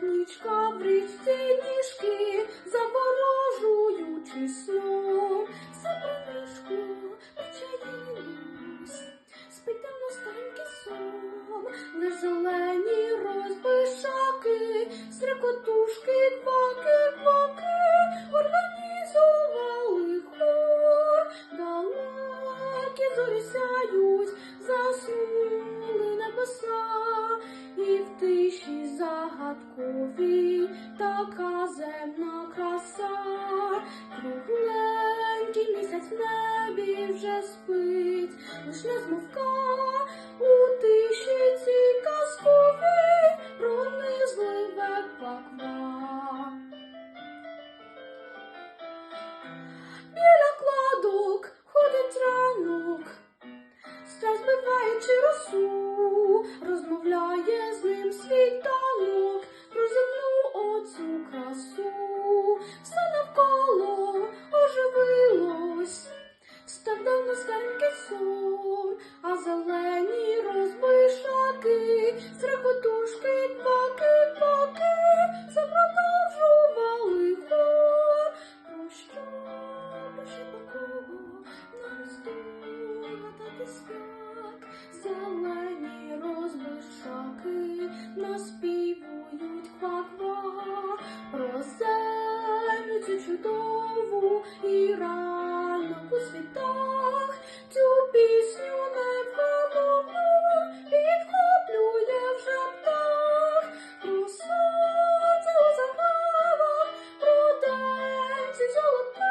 нічка в річці ніжки, заворожуючи сном. Все проміжку причаїлось, спить давно старенький сон, лиш зелені розбишаки, срикотушки, кваки, кваки, організували хор, далекі зорі сяють, заснули така земна краса, кругленький місяць в небі вже спить, лиш не змовка у тиші цій казковій пронизливе кваква. Біля кладок ходить ранок, страх збиваючи росу, старенький сон, а зелені розбишаки, срекотушки, кваки, кваки, запродовжували хор. Про що пише такого нам здогадатись як зелені розбишаки наспівують ква-ква про землю цю чудову і ранок у світах 是说我。